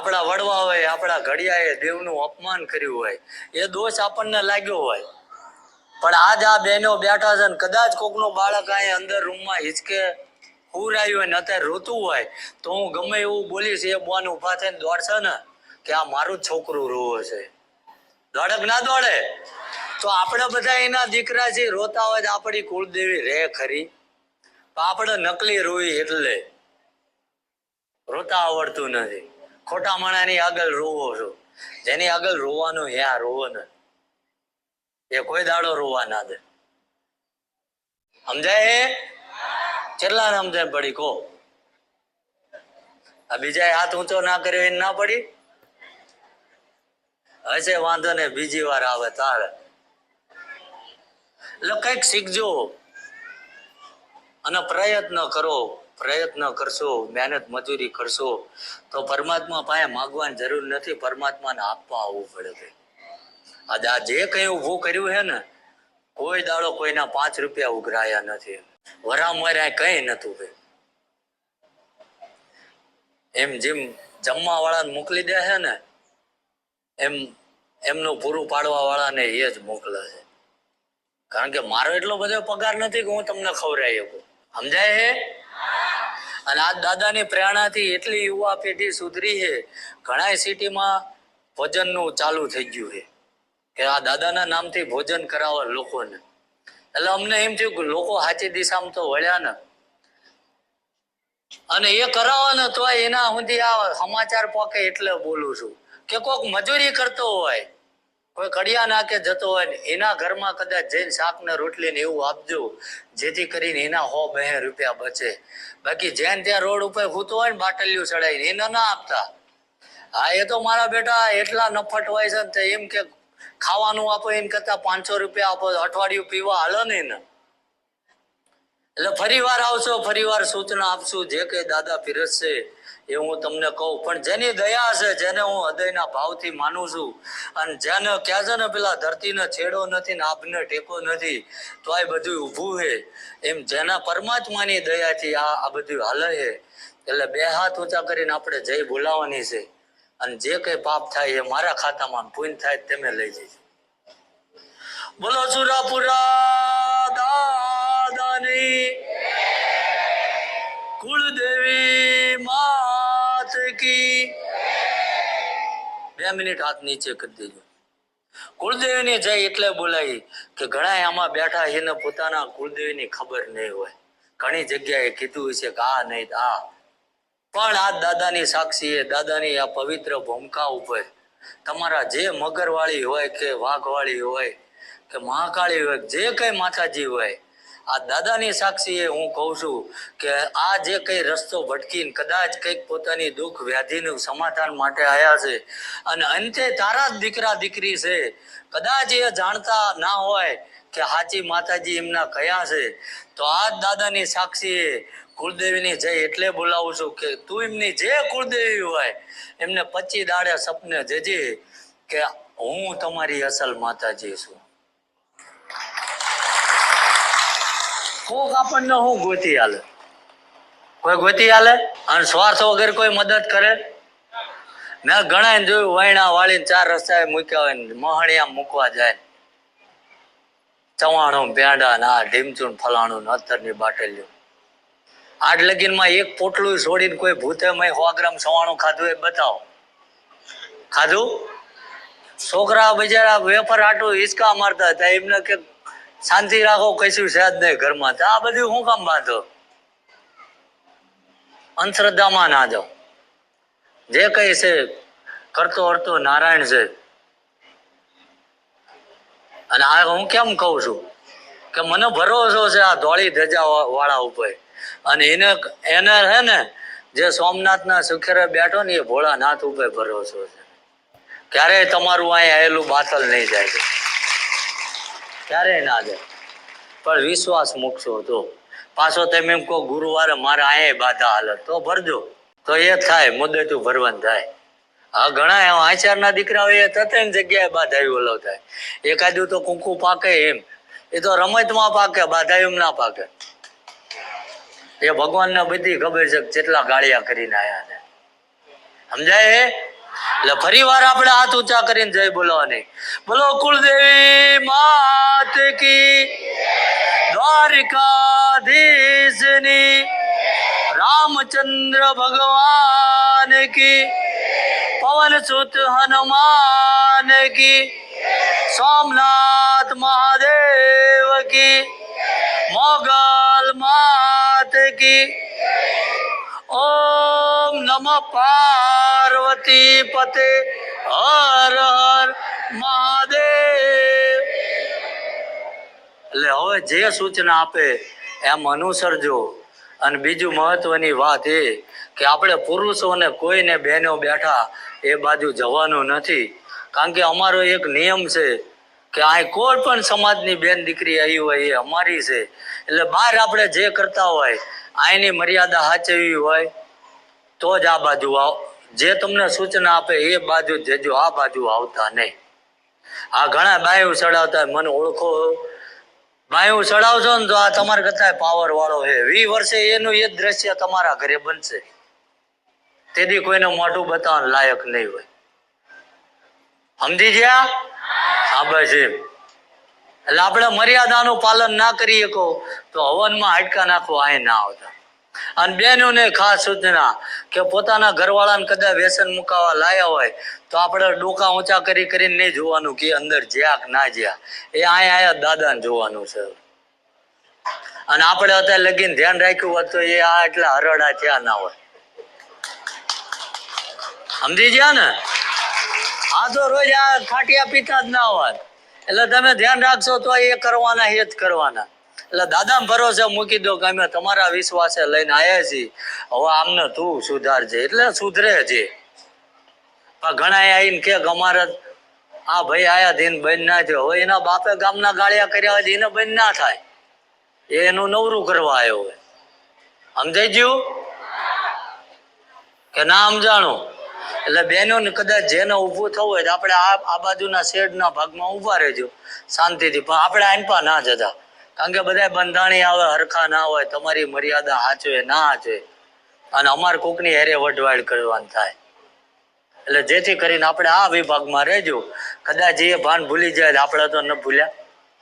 આપણા વડવા હોય, આપણા ઘડિયાએ દેવનું અપમાન કર્યું હોય, એ દોષ આપણને લાગ્યો હોય. પણ આજ આ બહેનો બેઠા છે ને, કદાચ કોકનો બાળક અહીં અંદર રૂમમાં હિચકે હુરાયું હોય ને અત્યારે રોતું હોય, તો હું ગમે એવું બોલીશ, એ બોન ઊભા થઈને દોડશે ને, કે આ મારું છોકરું રોવે છે. દોડક ના દોડે. તો આપણે બધા એના દીકરા છે રોતા હોય, તો આપણી કુળદેવી રે ખરી. આપણે નકલી રોઈ એટલે રોતા આવડતું નથી. ખોટા માણાની આગળ રોવો છો. જેની આગળ રોવાનું યા રોવો ને એ કોઈ દાડો રોવા ના દે. સમજાય? કેટલા ને સમજાય પડી? કહો. આ બીજા હાથ ઊંચો ના કર્યો એને ના પડી? હશે વાંધો ને બીજી વાર આવે તારે. એટલે કંઈક શીખજો. અને પ્રયત્ન કરો. પ્રયત્ન કરશો, મહેનત, મજૂરી કરશો, તો પરમાત્મા પાસે માગવાની જરૂર નથી. પરમાત્માને આપવા આવવું પડે છે આ જે કંઈ ઊભું કર્યું છે ને, કોઈ દાડો કોઈના પાંચ રૂપિયા ઉઘરાયા નથી. વરા મર્યા કઈ નતું એમ જેમ જમવા વાળાને મોકલી દે છે ને, એમ એમનું પૂરું પાડવા વાળાને એ જ મોકલે છે. કારણ કે મારો એટલો બધો પગાર નથી કે હું તમને ખવડાવી શકું. સમજાય છે? અને આ દાદાની પ્રેરણાથી એટલી યુવા પેઢી સુધરી છે ઘણા સિટીમાં ભોજનનું ચાલુ થઈ ગયું છે. કે આ દાદાના નામથી ભોજન કરાવે લોકોને. એટલે અમને એમ થયું કે લોકો સાચી દિશામાં તો વળ્યા ને. અને એ કરાવવાનો તો એના સુધી આ સમાચાર પોકે એટલે બોલું છું. કે કોક મજૂરી કરતો હોય કોઈ કડિયા નાકે જતો હોય ને એના ઘરમાં કદાચ જઈને શાક ને રોટલી ને એવું આપજો, જેથી કરીને એના હો બે રૂપિયા બચે. બાકી જેન ત્યાં રોડ ઉપર ખૂતો હોય ને બાટલીઓ ચડાવીને, એને ના આપતા. હા, એ તો મારા બેટા એટલા નફટ હોય છે ને એમ કે ખાવાનું આપો, એને કરતા પાંચસો રૂપિયા આપો, અઠવાડિયું પીવા હાલો ને એને. એટલે ફરી વાર આવશો, ફરી વાર સૂચના આપશું, જે કઈ દાદા પીરસશે એ હું તમને કહું, પણ જેની દયા છે, જેને હું હૃદયના ભાવથી માનું છું, અને જેને કહે છે ને પેલા, ધરતીને છેડો નથી ને આભને ટેકો નથી તો આ બધું ઊભું છે. એમ જેના પરમાત્માની દયાથી આ આ બધું હાલે છે. એટલે બે હાથ ઊંચા કરીને આપણે જય બોલાવવાની છે. અને જે કઈ પાપ થાય એ મારા ખાતામાં પૂન થાય તમે લઈ જજો. બોલો, સુરાપુરા! મિનિટ હાથ નીચે કરી દેજો. કુળદેવીની જય એટલે બોલાવી કે ઘણા આમાં બેઠા એને પોતાના કુળદેવીની ખબર નહીં હોય. ઘણી જગ્યાએ કીધું છે કે આ નહીં, આ. પણ આ દાદાની સાક્ષી દાદાની આ પવિત્ર ભૂમિકા ઉપર તમારા જે મગરવાળી હોય કે વાઘવાળી હોય કે મહાકાળી હોય જે કઈ માતાજી હોય આ દાદાની સાક્ષીએ હું કહું છું કે આ જે કંઈ રસ્તો ભટકીને કદાચ કંઈક પોતાની દુઃખ વ્યાધિનું સમાધાન માટે આવ્યા છે અને અંતે તારા જ દીકરા દીકરી છે. કદાચ એ જાણતા ના હોય કે સાચી માતાજી એમના કયા છે. તો આ દાદાની સાક્ષીએ કુળદેવીની જય એટલે બોલાવું છું કે તું એમની જે કુળદેવી હોય એમને પચી દાડે સપને જજે કે હું તમારી અસલ માતાજી છું. કોક આપણને હું ગોતી હાલે કોઈ ગોતી હાલે અને સ્વાર્થ વગર કોઈ મદદ કરે? મેં ઘણા જોયું વૈણા વાળીને ચાર રસ્તા મૂક્યા હોય ને મહણિયા મૂકવા જાય ચવાણું, ભેંડા ના ઢીમચૂન ફલાણું ને અત્તરની બાટલીઓ. આઠ લગીનમાં એક પોટલું છોડીને કોઈ ભૂતે મય સો ગ્રામ સવાણું ખાધું એ બતાવો. ખાધું? છોકરા બજારા વેફર આટું હિંચકા મારતા હતા, એમને કે શાંતિ રાખો, કશું છે જ નહીં ઘરમાં. આ બધું હું કામ બાંધો? અંધશ્રદ્ધામાં ના જાઓ. જે કઈ છે, કરતો હરતો નારાયણ છે. અને આ હું કેમ કહું છું? કે મને ભરોસો છે આ ધોળી ધજા વાળા ઉપર. અને એને એને છે ને, જે સોમનાથના સુખેરે બેઠો ને એ ભોળાનાથ ઉપર ભરોસો છે. ક્યારેય તમારું અહીંયા આવેલું બાતલ નહીં જાય. ક્યારેય ના દે પણ વિશ્વાસ મૂકશો તો. પાછો તમે એમ કહો, ગુરુવારે મારે અહીંયા બાધા હાલત. તો ભરજો. તો એ થાય મુદ્દતું ભરવાનું થાય. હા, ઘણા એવા આચારના દીકરાઓ એ તતન જગ્યાએ બાધાયું ઓલો થાય. એકાદું તો કુંકુ પાકે એમ. એ તો રમતમાં પાકે બાધાયું ના પાકે. એ ભગવાનને બધી ખબર છે કેટલા ગાળિયા કરીને આયા ને. સમજાય? એટલે ફરી વાર આપણે હાથ ઊંચા કરીને જય બોલવાની. બોલો કુળદેવી માત કી દ્વારિકાધીશની, રામચંદ્ર ભગવાન કી પવન સુત હનુમાન કી, સોમનાથ મહાદેવ પાર્વતી પતે હર હર મહાદેવ. એટલે હવે જે સૂચના આપે એમ અનુસરજો. અને બીજું મહત્વની વાત એ કે આપણે પુરુષોને કોઈને બહેનો બેઠા એ બાજુ જવાનું નથી. કારણ કે અમારો એક નિયમ છે કે આ કોઈ પણ સમાજની બેન દીકરી આવી હોય એ અમારી છે. એટલે બહાર આપણે જે કરતા હોય, આની મર્યાદા સાચવી હોય તો જ આ બાજુ આવ. જે તમને સૂચના આપે એ બાજુ જજો, આ બાજુ આવતા નહીં. આ ઘણા બાયું ચડાવતા મને ઓળખો. બાયું ચડાવશો ને તો આ તમારા કરતા પાવર વાળો છે. વી વર્ષે એનું એ દ્રશ્ય તમારા ઘરે બનશે. તેથી કોઈને મોઢું બતાવવા લાયક નહીં હોય. સમજી ગયા? હા, બસ એટલે આપણે મર્યાદાનું પાલન ના કરી શકો તો હવનમાં હાડકા નાખવા અહીં ના આવતા. અને બહેનોને ખાસ સૂચના કે પોતાના ઘરવાળાને કદાચ વ્યસન મુકાવા લાયા હોય તો આપણે ડોકા ઊંચા કરી કરીને નહીં જોવાનું કે અંદર જ્યા ના જ્યા. એ અહીંયા આયા દાદાને જોવાનું છે. અને આપણે અત્યારે લગીને ધ્યાન રાખ્યું હોત તો એ આ એટલા હરડા થયા ના હોય. સમજી ગયા ને? આ તો રોજ આ ખાટિયા પીતા જ ના હોય. એટલે તમે ધ્યાન રાખશો તો એ કરવાના, એ જ કરવાના. એટલે દાદા ભરોસે મૂકી દો કે અમે તમારા વિશ્વાસે લઈને આવ્યા છીએ. હવે આમને તું સુધારજે, એટલે સુધરે છે ઘણા આવીને કે અમારે આ ભાઈ આયા ધીન બંધ ના થયો. હવે એના બાપે ગામના ગાળિયા કર્યા હોય એને બંધ ના થાય. એનું નવરું કરવા આવ્યો હોય. સમજાઈ ગયું? કે ના સમજાણું? એટલે બહેનોને કદાચ જેને ઊભું થવું હોય તો આપણે આ બાજુના શેડના ભાગમાં ઊભા રહેજો. શાંતિથી. પણ આપણે આનપા ના જતા. કારણ કે બધા બંધાણી આવે, હરખા ના હોય, તમારી મર્યાદા હાચવે ના હાચવે અને અમાર કોકની હેરે વઢવાડ કરવાનું થાય. એટલે જેથી કરીને આપણે આ વિભાગમાં રહેજો. કદાચ એ ભાન ભૂલી જાય આપણે તો ન ભૂલ્યા.